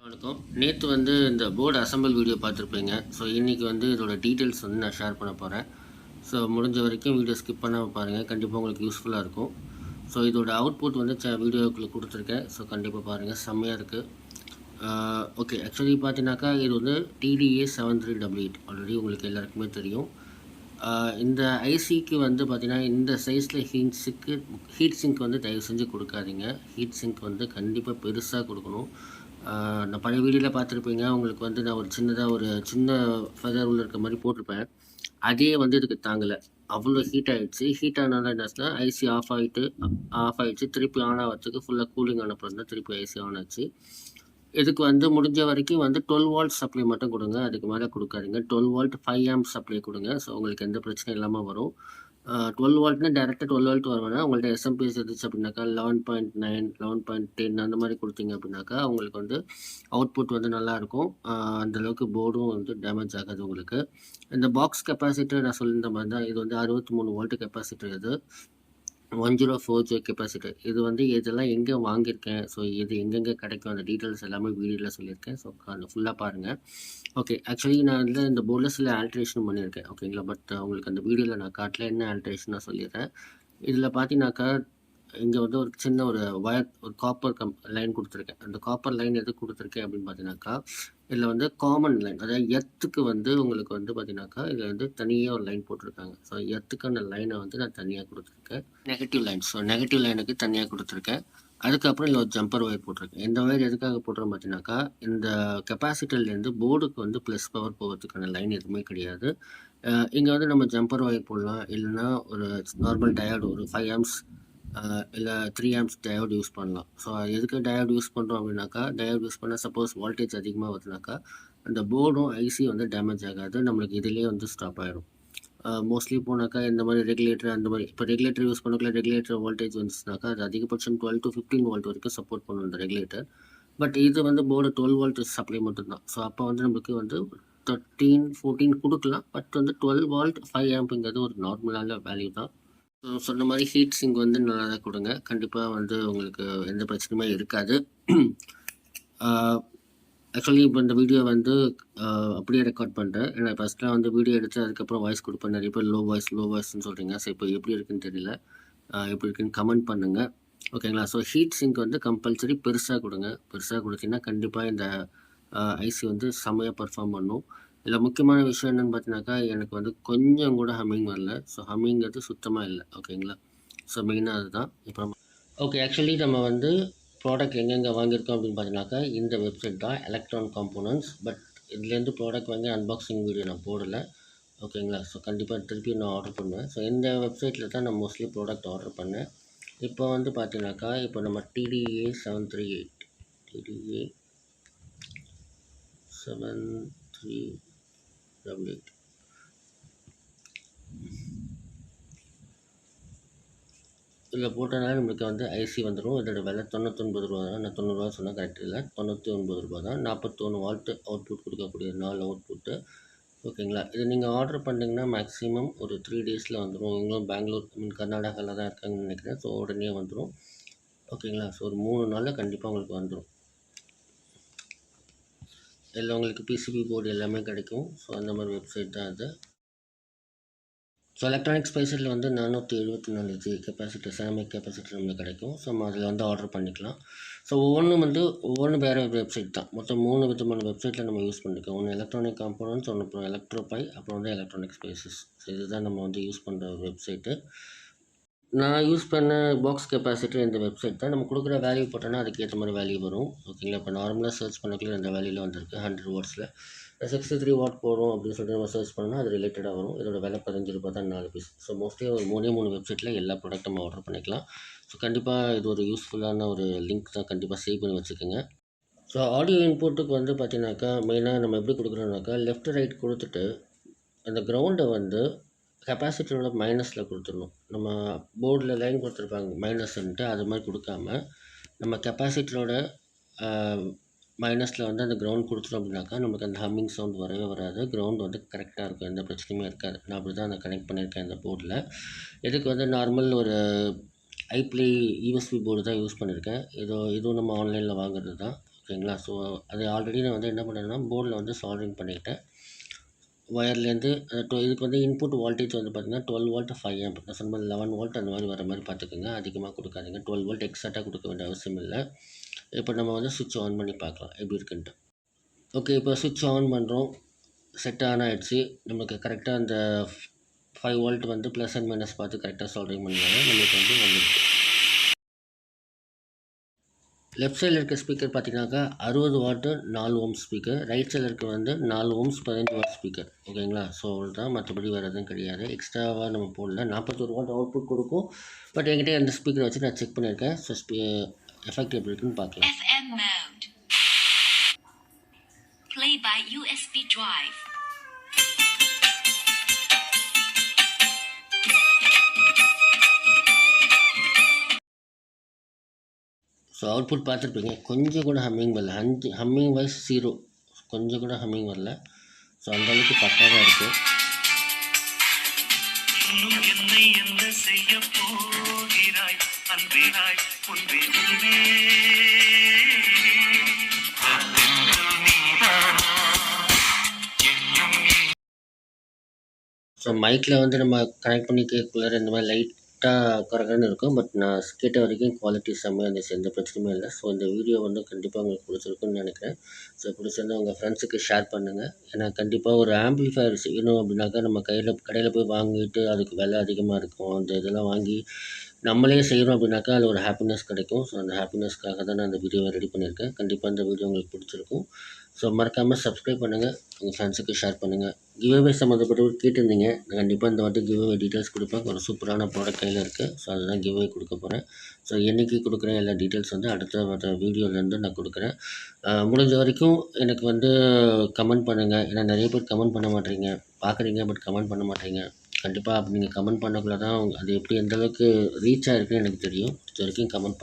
வணக்கம் நேற்று வந்து இந்த போர்டு அசம்பிள் வீடியோ பார்த்துருப்பீங்க ஸோ இன்றைக்கி வந்து இதோட டீட்டெயில்ஸ் வந்து நான் ஷேர் பண்ண போகிறேன் ஸோ முடிஞ்ச வரைக்கும் வீடியோ ஸ்கிப் பண்ணாமல் பாருங்கள் கண்டிப்பாக உங்களுக்கு யூஸ்ஃபுல்லாக இருக்கும் ஸோ இதோட அவுட்புட் வந்து ச வீடியோக்குள்ளே கொடுத்துருக்கேன் ஸோ கண்டிப்பாக பாருங்கள் செம்மையாக இருக்குது ஓகே ஆக்சுவலி பார்த்தீங்கன்னாக்கா இது வந்து TDA seven three double eight already உங்களுக்கு எல்லாருக்குமே தெரியும் இந்த ஐசிக்கு வந்து பார்த்திங்கன்னா இந்த சைஸில் ஹீட் சிங்க்கு ஹீட் சிங்க் வந்து தயவு செஞ்சு கொடுக்காதீங்க. ஹீட் சிங்க் வந்து கண்டிப்பாக பெருசாக கொடுக்கணும். நான் பழைய வீடியோவில் பார்த்துருப்பீங்க. உங்களுக்கு வந்து நான் ஒரு சின்னதாக ஒரு சின்ன ஃபெதர் உள்ள இருக்க மாதிரி போட்டிருப்பேன். அதே வந்து இதுக்கு தாங்கலை. அவ்வளோ ஹீட் ஆகிடுச்சு ஹீட் ஆனால என்ன ஐசி ஆஃப் ஆகிட்டு ஆஃப் ஆகிடுச்சு திருப்பி ஆன் ஆகிறதுக்கு ஃபுல்லாக கூலிங் ஆனப்புறம் தான் திருப்பி ஐசி ஆன் ஆச்சு. இதுக்கு வந்து முடிஞ்ச வரைக்கும் வந்து டுவெல் வால்ட் சப்ளை மட்டும் கொடுங்க. அதுக்கு மேலே கொடுக்காதீங்க. Twelve volt five amp supply கொடுங்க. ஸோ உங்களுக்கு எந்த பிரச்சனையும் இல்லாமல் வரும். டுவெல் வால்ட்னா டேரெக்டாக டுவெல் வால்ட் வருவேன்னா உங்கள்ட்ட எஸ்எம்பிஎஸ் இருந்துச்சு அப்படின்னாக்கா eleven point nine eleven point ten அந்த மாதிரி கொடுத்தீங்க அப்படின்னாக்கா உங்களுக்கு வந்து அவுட்புட் வந்து நல்லாயிருக்கும் அந்தளவுக்கு போர்டும் வந்து டேமேஜ் ஆகாது உங்களுக்கு. இந்த பாக்ஸ் கெப்பாசிட்டர் நான் சொல்லியிருந்த மாதிரி தான். இது வந்து அறுபத்தி மூணு வோல்ட் கெப்பாசிட்டர் இது. One zero four J capacitor இது வந்து இதெல்லாம் எங்கே வாங்கியிருக்கேன்? ஸோ இது எங்கெங்கே கிடைக்கும்? அந்த டீட்டெயில்ஸ் எல்லாமே வீடியோவில் சொல்லியிருக்கேன். ஸோ அந்த ஃபுல்லாக பாருங்கள் ஓகே ஆக்சுவலி நான் வந்து இந்த போர்டில் சில ஆல்ட்ரேஷன் பண்ணியிருக்கேன். ஓகேங்களா பட் உங்களுக்கு அந்த வீடியோவில் நான் காட்டல என்ன ஆல்ட்ரேஷன் நான் சொல்லிடுறேன். இதில் பார்த்தீங்கன்னாக்கா இங்கே வந்து ஒரு சின்ன ஒரு வயர் ஒரு காப்பர் கம் லைன் கொடுத்துருக்கேன். அந்த காப்பர் லைன் எது கொடுத்துருக்கேன் அப்படின்னு பார்த்தீங்கன்னாக்கா இதில் வந்து காமன் லைன் அதாவது எத்துக்கு வந்து உங்களுக்கு வந்து பார்த்தீங்கன்னாக்கா இதில் வந்து தனியாக ஒரு லைன் போட்டிருக்காங்க. ஸோ எத்துக்கான லைனை வந்து நான் தனியாக கொடுத்துருக்கேன். நெகட்டிவ் லைன் ஸோ நெகட்டிவ் லைனுக்கு தனியாக கொடுத்துருக்கேன். அதுக்கப்புறம் இதில் ஒரு ஜம்பர் ஒயர் போட்டிருக்கேன். இந்த ஒயர் எதுக்காக போட்டுறோம் பார்த்தீங்கன்னாக்கா இந்த கெப்பாசிட்டிலேருந்து போர்டுக்கு வந்து ப்ளஸ் பவர் போகிறதுக்கான லைன் எதுவுமே கிடையாது. இங்கே வந்து நம்ம ஜம்பர் ஒயர் போடலாம். இல்லைன்னா ஒரு நார்மல் டயர்டு ஒரு ஃபைவ் ஆம்ஸ் இல்லை த்ரீ ஆம்ஸ் டயோட் யூஸ் பண்ணலாம். ஸோ எதுக்கு டயோட் யூஸ் பண்ணுறோம் அப்படின்னாக்கா டயோட் யூஸ் பண்ணால் சப்போஸ் வோல்டேஜ் அதிகமாக வருதுனாக்கா அந்த போர்டும் ஐசி வந்து டேமேஜ் ஆகாது. நம்மளுக்கு இதிலே வந்து ஸ்டாப் ஆகிடும் மோஸ்ட்லி போனாக்கா இந்த மாதிரி ரெகுலேட்டர் அந்த மாதிரி இப்போ ரெகுலேட்டர் யூஸ் பண்ணக்குள்ள ரெகுலேட்டர் வோல்டேஜ் வந்துச்சுனாக்கா அது அதிகபட்சம் டுவெல் டு ஃபிஃப்டீன் வோல்ட் வரைக்கும் சப்போர்ட் பண்ணும் இந்த ரெகுலேட்டர் பட் இது வந்து போர்டு டுவெல் வோல்ட் சப்ளை மட்டும்தான் ஸோ அப்போ வந்து நமக்கு வந்து தேர்ட்டீன் ஃபோர்டீன் கொடுக்கலாம். பட் வந்து டுவெல் வால்ட் ஃபைவ் ஆம்புங்கிறது ஒரு நார்மலான வேல்யூ தான். சொன்ன மாதிரி ஹீட் சிங்க் வந்து நல்லா தான் கொடுங்க. கண்டிப்பாக வந்து உங்களுக்கு எந்த பிரச்சனையுமே இருக்காது. ஆக்சுவலி இப்போ இந்த வீடியோ வந்து அப்படியே ரெக்கார்ட் பண்ணுறேன் ஏன்னா ஃபஸ்ட்லாம் வந்து வீடியோ எடுத்து அதுக்கப்புறம் வாய்ஸ் கொடுப்பேன். நிறைய பேர் லோ வாய்ஸ் லோ வாய்ஸ்னு சொல்கிறீங்க ஸோ இப்போ எப்படி இருக்குன்னு தெரியல. எப்படி இருக்குன்னு கமெண்ட் பண்ணுங்கள் ஓகேங்களா ஸோ ஹீட் சிங்க் வந்து கம்பல்சரி பெருசாக கொடுங்க. பெருசாக கொடுத்தீங்கன்னா கண்டிப்பாக இந்த ஐசி வந்து செம்மையாக பர்ஃபார்ம் பண்ணும். இதில் முக்கியமான விஷயம் என்னென்னு பார்த்தீங்கன்னாக்கா எனக்கு வந்து கொஞ்சம் கூட ஹம்மிங் வரல. ஸோ ஹம்மிங்கிறது சுத்தமாக இல்லை. ஓகேங்களா ஸோ மெயினாக அதுதான். இப்போ ஓகே ஆக்சுவலி நம்ம வந்து ப்ராடக்ட் எங்கெங்கே வாங்கியிருக்கோம் அப்படின்னு பார்த்தீங்கன்னாக்கா இந்த வெப்சைட் தான் எலக்ட்ரான் காம்போனன்ட்ஸ் பட் இதுலேருந்து ப்ராடக்ட் வாங்கி அன்பாக்சிங் வீடியோ நான் போடலை. ஓகேங்களா ஸோ கண்டிப்பாக திருப்பி நான் ஆர்டர் பண்ணுவேன். ஸோ இந்த வெப்சைட்டில் தான் நான் மோஸ்ட்லி ப்ராடக்ட் ஆர்டர் பண்ணேன். இப்போ வந்து பார்த்தீங்கன்னாக்கா இப்போ நம்ம TDA seven three eight TDA seven three double eight இதில் போட்டனால நம்மளுக்கு வந்து ஐசி வந்துடும் இதோட விலை தொண்ணூத்தொன்பது ரூபா தான். நான் தொண்ணூறுரூவா சொன்னால் கரெக்ட் இல்லை. தொண்ணூற்றி ஒன்பது ரூபா தான். நாற்பத்தொன்று வால்ட்டு அவுட்புட் கொடுக்கக்கூடிய நாலு அவுட்புட்டு ஓகேங்களா? இது நீங்கள் ஆர்டர் பண்ணிங்கன்னா மேக்ஸிமம் ஒரு த்ரீ டேஸில் வந்துடும் இவங்களும் பெங்களூர் மீன் கர்நாடகாவில் தான் இருக்காங்கன்னு நினைக்கிறேன். ஸோ உடனே வந்துடும் ஓகேங்களா? ஸோ ஒரு மூணு நாளில் கண்டிப்பாக உங்களுக்கு வந்துடும் இதில் உங்களுக்கு பிசிபி போர்டு எல்லாமே கிடைக்கும். ஸோ அந்த மாதிரி வெப்சைட் தான் அது. ஸோ எலக்ட்ரானிக் ஸ்பேஸில் வந்து நானூற்றி எழுபத்தி நாலு ஜி கெப்பாசிட்டி செராமிக் கெப்பாசிட்டி நம்மளுக்கு கிடைக்கும். ஸோ நம்ம அதில் வந்து ஆர்டர் பண்ணிக்கலாம். ஸோ ஒவ்வொன்றும் வந்து ஒவ்வொன்றும் வேறு வெப்சைட் தான். மொத்தம் மூணு விதமான வெப்சைட்டில் நம்ம யூஸ் பண்ணிக்கலாம். ஒன்று எலக்ட்ரானிக் காம்போனன்ட்ஸ் ஒன்று அப்புறம் எலக்ட்ரோபை அப்புறம் வந்து எலக்ட்ரானிக் ஸ்பைசஸ் ஸோ இதுதான் நம்ம வந்து யூஸ் பண்ணுற வெப்சைட்டு நான் யூஸ் பண்ண பாக்ஸ் கெப்பாசிட்டி இந்த வெப்சைட் தான். நம்ம கொடுக்குற வேல்யூ போட்டோன்னா அதுக்கேற்ற மாதிரி வேல்யூ வரும். ஓகேங்களா? இப்போ நார்மலாக சர்ச் பண்ணக்குள்ளே இந்த வேல்யூவில் வந்திருக்கு. ஹண்ட்ரட் வாட்ஸில் சிக்ஸ்டி த்ரீ வாட் போகிறோம் அப்படின்னு சொல்லிட்டு நம்ம சர்ச் பண்ணால் அது ரிலேட்டடாக வரும். இதோட விலை பதினஞ்சு ரூபா தான் நாலு பீஸ் ஸோ மோஸ்ட்லி ஒரு மூணே மூணு வெப்சைட்டில் எல்லா ப்ராடக்ட்டும் நம்ம ஆர்டர் பண்ணிக்கலாம். ஸோ கண்டிப்பாக இது ஒரு யூஸ்ஃபுல்லான ஒரு லிங்க் தான். கண்டிப்பாக சேவ் பண்ணி வச்சுக்கோங்க. ஸோ ஆடியோ இன்புட்டுக்கு வந்து பார்த்தீங்கன்னாக்கா மெயினாக நம்ம எப்படி கொடுக்குறோம்னாக்கா லெஃப்ட் ரைட் கொடுத்துட்டு அந்த கிரவுண்டை வந்து கெப்பாசிட்டரோட மைனஸில் கொடுத்துடணும். நம்ம போர்டில் லைன் கொடுத்துருப்பாங்க மைனஸ்ன்ட்டு அது மாதிரி கொடுக்காம நம்ம கெப்பாசிட்டரோட மைனஸில் வந்து அந்த கிரவுண்ட் கொடுத்துட்டோம் அப்படின்னாக்கா நமக்கு அந்த ஹம்மிங் சவுண்ட் வரவே வராது. கிரவுண்ட் வந்து கரெக்டாக இருக்கும் எந்த பிரச்சனையுமே இருக்காது. நான் அப்படி தான் நான் கனெக்ட் பண்ணியிருக்கேன் இந்த போர்டில் இதுக்கு வந்து நார்மல் ஒரு ஐப்ளே யூஎஸ்பி போர்டு தான் யூஸ் பண்ணியிருக்கேன். இதோ இதுவும் நம்ம ஆன்லைனில் வாங்குறது தான் ஓகேங்களா? ஸோ அது ஆல்ரெடி நான் வந்து என்ன பண்ணேன்னா போர்டில் வந்து சால்ட்ரிங் பண்ணிக்கிட்டேன் ஒயர்லேருந்து இதுக்கு வந்து இன்புட் வோல்டேஜ் வந்து பார்த்திங்கன்னா டுவெல் வோல்ட் ஃபைவ் ஆம்ப் நான் சொன்ன மாதிரி லெவன் வோல்ட் அந்த மாதிரி வர மாதிரி பார்த்துக்கோங்க. அதிகமாக கொடுக்காதீங்க. டுவெல் வோல்ட் எக்ஸாக்டாக கொடுக்க வேண்டிய அவசியம் இல்லை. இப்போ நம்ம வந்து சுவிட்ச் ஆன் பண்ணி பார்க்கலாம். எப்படி இருக்குன்ட்டு. ஓகே இப்போ சுவிட்ச் ஆன் பண்ணுறோம் செட் ஆன் ஆகிடுச்சு நமக்கு கரெக்டாக அந்த ஃபைவ் வோல்ட் வந்து ப்ளஸ் அண்ட் மைனஸ் பார்த்து கரெக்டாக சொல்கிறீங்க பண்ணுவாங்க நம்மளுக்கு வந்து வந்துருக்கு லெஃப்ட் சைடில் இருக்க ஸ்பீக்கர் பார்த்தீங்கன்னாக்கா அறுபது வாட்டு நாலு ஓம் ஸ்பீக்கர் ரைட் சைடில் இருக்க வந்து நாலு ஓம்ஸ் பதினஞ்சு வாட் ஸ்பீக்கர் ஓகேங்களா ஸோ தான் மற்றபடி வேறு எதுவும் கிடையாது. எக்ஸ்ட்ராவாக நம்ம போடல. நாற்பத்தொரு வாட் அவுட்புட் கொடுக்கும். பட் என்கிட்ட அந்த ஸ்பீக்கரை வச்சு நான் செக் பண்ணியிருக்கேன். ஸோ ஸ்பீ எஃபெக்ட் எப்படி இருக்குன்னு பார்க்கலாம் FM mode. Play by USB drive. Output பார்த்துருப்பீங்க. கொஞ்சம் கூட ஹம்மிங் வரல. அஞ்சு ஹம்மிங் வைஸ் ஜீரோ கொஞ்சம் கூட ஹம்மிங் வரல. ஸோ அந்த அளவுக்கு பக்காவாக இருக்குது ஸோ மைக்கில் வந்து நம்ம கனெக்ட் பண்ணி கேட்கக்குள்ளார இந்த மாதிரி கரெக்டாக கரெக்டானு இருக்கும். பட் நான் கேட்ட வரைக்கும் குவாலிட்டி செம்மையாக இருந்துச்சு. எந்த பிரச்சனையுமே இல்லை. ஸோ இந்த வீடியோ வந்து கண்டிப்பாக உங்களுக்கு பிடிச்சிருக்குன்னு நினைக்கிறேன். ஸோ பிடிச்சிருந்தா உங்கள் ஃப்ரெண்ட்ஸுக்கு ஷேர் பண்ணுங்கள் ஏன்னா கண்டிப்பாக ஒரு ஆம்பிளிஃபையர் செய்யணும் அப்படின்னாக்கா நம்ம கையில் கடையில் போய் வாங்கிட்டு அதுக்கு விலை அதிகமாக இருக்கும். அந்த இதெல்லாம் வாங்கி நம்மளே செய்கிறோம் அப்படின்னாக்கா அதில் ஒரு ஹாப்பினஸ் கிடைக்கும். ஸோ அந்த ஹாப்பினஸ்க்காக தான் நான் அந்த வீடியோவை ரெடி பண்ணியிருக்கேன். கண்டிப்பாக இந்த வீடியோ உங்களுக்கு பிடிச்சிருக்கும். ஸோ மறக்காமல் சப்ஸ்கிரைப் பண்ணுங்கள் உங்கள் ஃப்ரெண்ட்ஸுக்கு ஷேர் பண்ணுங்கள் கிவ்அவே சம்மந்தப்பட்டவர்கள் கேட்டிருந்தீங்க நான் கண்டிப்பாக இந்த வாட்டி கிவ்அவே டீட்டெயில்ஸ் கொடுப்பேன். ஒரு சூப்பரான ப்ராடக்ட் கையில் இருக்குது ஸோ அதுதான் கிவ்அவே கொடுக்க போகிறேன் ஸோ என்றைக்கு கொடுக்குற எல்லா டீட்டெயில்ஸ் வந்து அடுத்த வீடியோலேருந்து நான் கொடுக்குறேன். முடிஞ்ச வரைக்கும் எனக்கு வந்து கமெண்ட் பண்ணுங்கள் ஏன்னா நிறைய பேர் கமெண்ட் பண்ண மாட்டேறீங்க பார்க்குறீங்க பட் கமெண்ட் பண்ண மாட்டேறீங்க கண்டிப்பாக அப்படி நீங்கள் கமெண்ட் பண்ணக்குள்ள தான் அது எப்படி எந்த அளவுக்கு ரீச் ஆகிருக்குன்னு எனக்கு தெரியும். இது வரைக்கும் கமெண்ட்